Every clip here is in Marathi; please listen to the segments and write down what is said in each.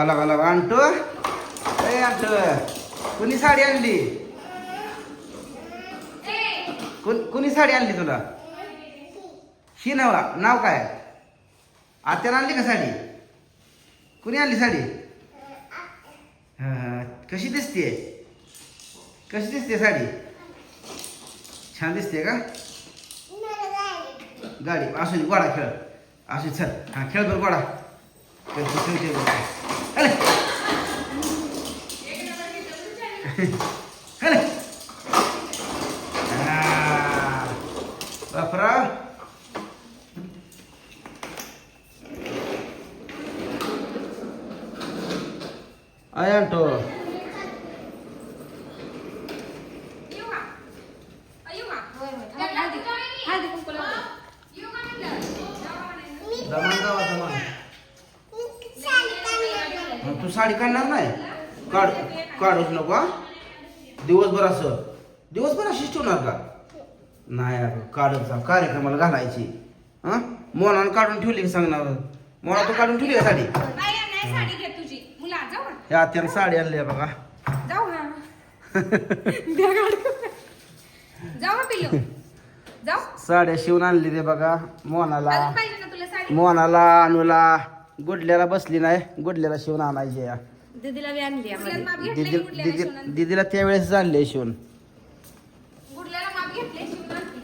आला आला आणतो. आणतो. कुणी साडी आणली? कुण- कुणी साडी आणली तुला? ही नाव नाव काय? आत्यानं आणली का साडी? कुणी आणली साडी? कशी दिसते कशी दिसते साडी? छान दिसते का? गाडी. असू गोडा खेळ. असू चल. हा खेळ बरं गोडा खेळ, खेळ, खेळ, खेळ. हले. हले. हा. बापराव आय आणतो दमान जावा दमान मग तू साडी काढणार नाही काढ काढूच नको हा दिवसभर असं. दिवसभर अशीच ठेवणार का? नाही अगं काढत जा कार्यक्रमाला घालायची. हा? मोनानं काढून ठेवली की सांगणार? मोना तू काढून ठेवली का साडी? साडी घे तुझी. मुला जाऊ हा. आत्यानं साडी आणली आहे बघा. जाऊ द्या गाडी. जाऊ पिल्लू. जाऊ. साड्या शिवून आणली ते बघा मोनाला. अजून पाहिजे ना तुला साडी? मोनाला अनुला. गुडल्याला बसली नाही. गुडल्याला शिवून आणायची या दीदीला बी आणली गुडल्याला माप घेतले दिदी गुडल्याला दिदी शिवून दिदीला त्यावेळेस आणले शिवून. गुडल्याला माप घेतले शिवून आणते.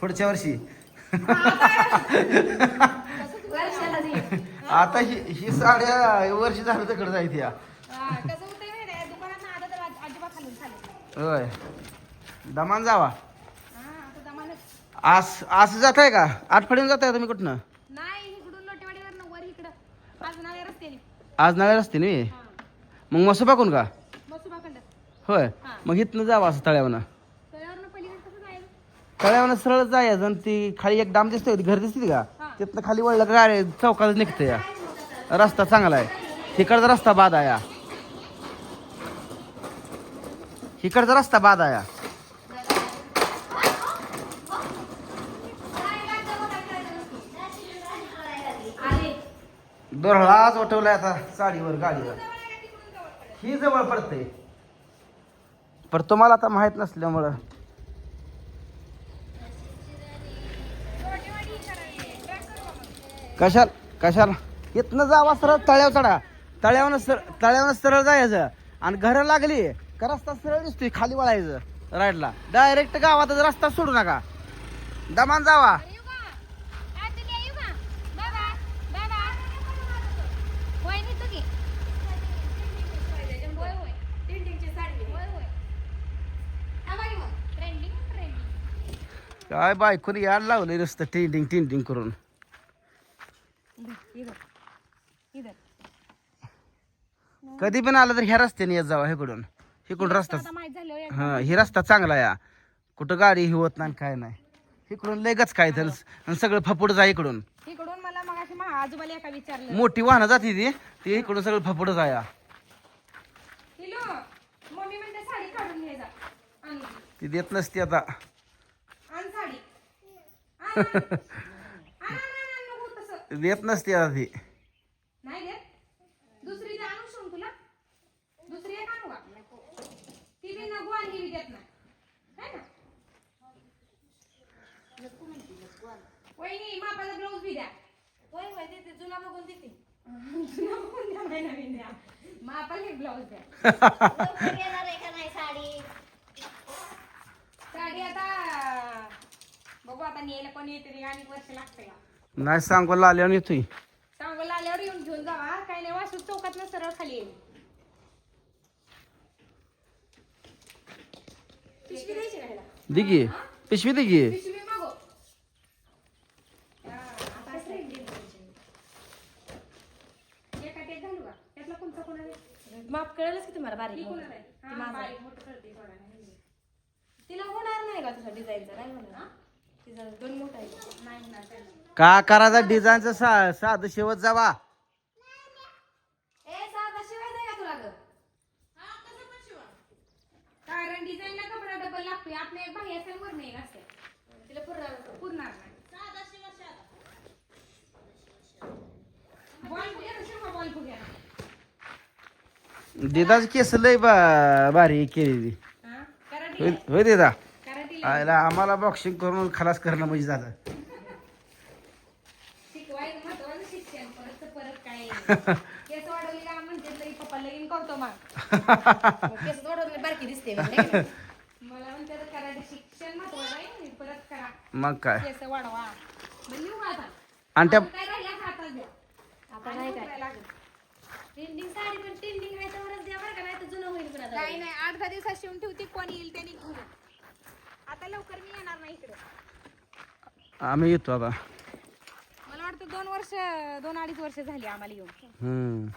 पुढच्या वर्षी. वर्षाला दे. आता ही ही साड्या वर्ष झालं तिकडे जायची या. हा, कसं होतंय माहिती आहे? दुकानात ना आता तर आज- खालून. होय. दमान जावा. हा, आता जमानच. आस आस जात आहे का? आठवड्यानं जात आहे तुम्ही कुठनं? नाही इकडून लोटेवाडीवरनं वर इकडं. रस्त्याने. आज नव्या रस्ते नाही हा. मग मसोबा कोण का? होय. हा. मग इथनं जावं असं तळ्यावनं तळ्यावनं सरळ जायचं आणि ती खाली एक डाम दिसते घर दिसते का. तिथनं खाली वळलं का गाडी चौकात निघते या. रस्ता चांगला आहे. तिकडचा रस्ता बाद आहे या. इकडचा रस्ता बाद आहे या. आले. दोरळाच उठवलाय आता साडीवर गाडीवर. ही जवळ पडते. पण तुम्हाला आता माहीत नसल्यामुळं. कशाल कशाल? इथनं जावा सरळ तळ्यावर चढा. तळ्यावनं सर तळ्यावनं सरळ जायचं. आणि घरं लागली का रस्ता सरळ दिसतोय खाली वळायचं. राईडला डायरेक्ट गावातच रस्ता सोडू नका. दमान जावा येऊ का? आत द्या, येऊ का? बाबा, बाबा. वहिनी तू घे. होय, होय. होय, होय. हा, बघ मग. Trending, trending. काय बायकोने याड लावलंय नुसतं टिंटिंग टिंटिंग करून. कधी पण आलं तर ह्या रस्त्याने येत जावा हेकडून. इकडून रस्ता. हा ही रस्ता चांगला या. कुठं गाडी ही होत नाही काय नाही. इकडून लगच काय तर आणि सगळं फपुड जा इकडून. इकडून मला मगाशी मा आजोबाला एका विचारलं. मोठी वाहनं जाते ती ती इकडून सगळं फपुड जा. आण ती देत नसती आता आण साडी आण, आण. आण, आण, आण, आण, नको तसं देत नसती आता ती नाही देत. दुसरी द्या आणू तुला. दुसरी एक आणू का ती बी नको बी देत नाही. है ना? वहिनी मापाचा ब्लाऊज बी द्या. देते. जुना बघून देते. जुना बघून द्या नाही नवीन द्या. मापाला ब्लाऊज द्या. लवकर येणार आहे का नाही साडी? साडी आता न्यायला पण येते रे आणि वर्ष लागते नाही सांगू लाल्यावर येतोय सांगोला आल्यावर येऊन घेऊन जावा काही नाही वासू चौकात सरळ खाली येईल पिशवी द्यायची का ह्याला? दिगी पिशवी दिगी पिशवी मागो हा, आता trending आहे. एकात एक घालू का? त्यातला कोणता कोण आहे? माप कळलंच की तुम्हाला बारीक ही. कोणाला आहे? हा, मोठं करते. तिला होणार नाही का तुझा डिझाईनचा नाही होणार तिचा दोन मोठा आहे नाही होणार त्याला. का करायचा डिझाईनचं सा साधं शेवट जावा. दिदाची केस लय बा बारीक केली हा? होय होय दिदा. आयला आम्हाला बॉक्सिंग करून खलास करणं म्हणजे झालं. शिकवायचं महत्वाचं शिक्षण परत परत काय? केस वाढवली का म्हणते लई पप्पा लगीन करतो मग. केस थोडं बारकी दिसते नाही का? मला म्हणते कराटे शिक्षण महत्वाचं आहे परत करा. मग काय? केस वाढवा. मग येऊ का आता. आणि त्या नाही आठ दहा दिवसात शिवून ठेवते कोण येईल त्याने घेऊन ये. आता लवकर मी येणार नाही इकडे आम्ही येतो आता. मला वाटतं दोन वर्ष दोन अडीच वर्ष झाली आम्हाला येऊन. हम्म.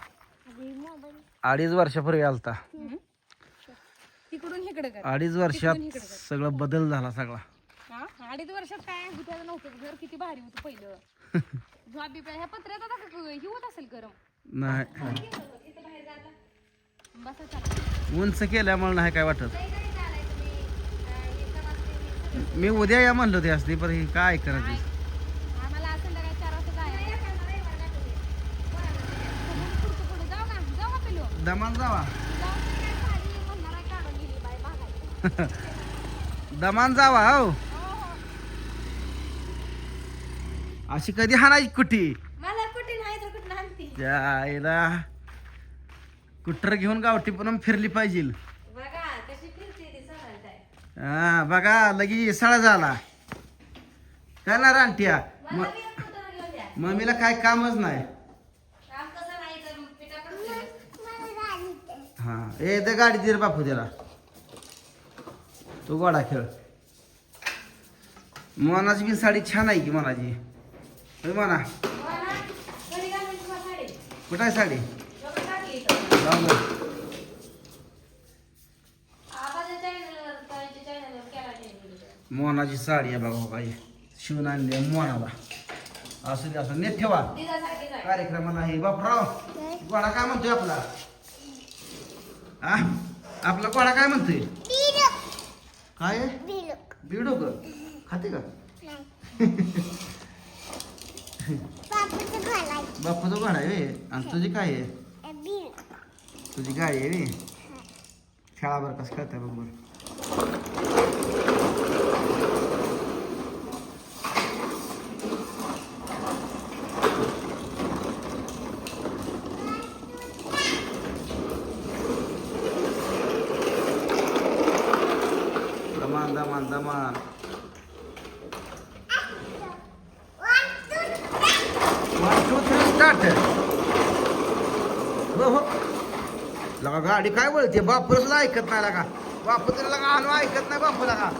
अडीच वर्षापूर्वी आलता. तिकडून इकडे कर. अडीच वर्षात सगळं बदल झाला सगळा. हा? अडीच वर्षात काय? गुत्याचं नव्हतं घर किती भारी होतं पहिलं. झोप बी ह्या पत्र्यात आता क- हे होत असेल गरम. नाही. बसा चला. उंच केल्यामुळे नाही काय वाटत. मी उद्या या म्हणलो ते असते पण हे काय करायचं आम्हाला आज संध्याकाळी चार वाजता जायचं पुढं जाऊ का जाऊ का पिलो दमान जावा. जाऊ तर काय साडी म्हणणार आहे काढून गेली बाई मागायला दमान जावा हो. अशी कधी हाणायची कुठी? मला कुठे नाही तर कुठं आणते त्याला कुटर घेऊन गावठी पण फिरली पाहिजे बघा कशी फिरते ती सगळ्यांत आहे. हा बघा लगी सळा झाला. घेऊन द्या. मम्मीला काय कामच नाही. काम कसं नाही तर पिठाकडे हा ए ते गाडी दे रे बापू त्याला. तो गोडा खेळ. मनाची बी साडी छान आहे की मनाची? म्हणा कुठं आहे साडी? मोनाची साडी आहे बघा काही शिवून आणली आहे मोनाला. असं दे असं नेट ठेवा. कार्यक्रमाला हे बापराव गोडा काय म्हणतोय आपला? आ? आपला गोडा काय म्हणतोय? काय? आहे? बिडो ग खाते का? बापूचा गोडा आहे आणि तुझी काय आहे? तुझी गाडी आहे रे खेळा बरं कसं खेळताय बघ बरं दमान दमान वन टू थ्री स्टार्ट हो हो. लगा गाडी काय बोलते? बापूला ऐकत नाही का बापू तरी लगा आणू ऐकत नाही बापू लगा.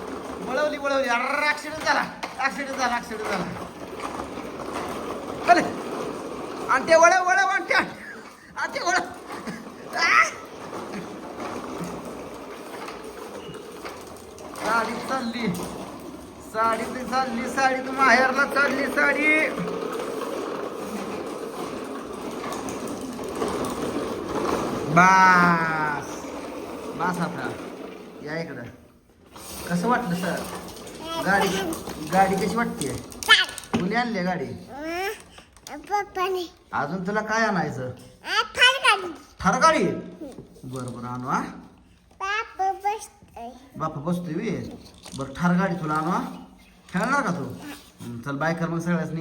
वळवली वळवली. अरे ऍक्सिडेंट झाला. ऍक्सिडेंट झाला ऍक्सिडेंट झाला. चले. आणि ते वळव वळव आणि ते आणि ते वळव. साडी चालली. साडी ती चालली साडी तू माहेरला चालली साडी. बास. बास आता. या इकडं. कसं वाटलं सर गाडी गाडी कशी वाटते कुणी आणली गाडी? अजून तुला काय आणायचं? थार गाडी ठार गाडी बरं बरं आणू हा. बापा बसतोय वे. बरं ठार गाडी तुला आणू हा? खेळणार का तू? चल बाय कर मग सगळ्याच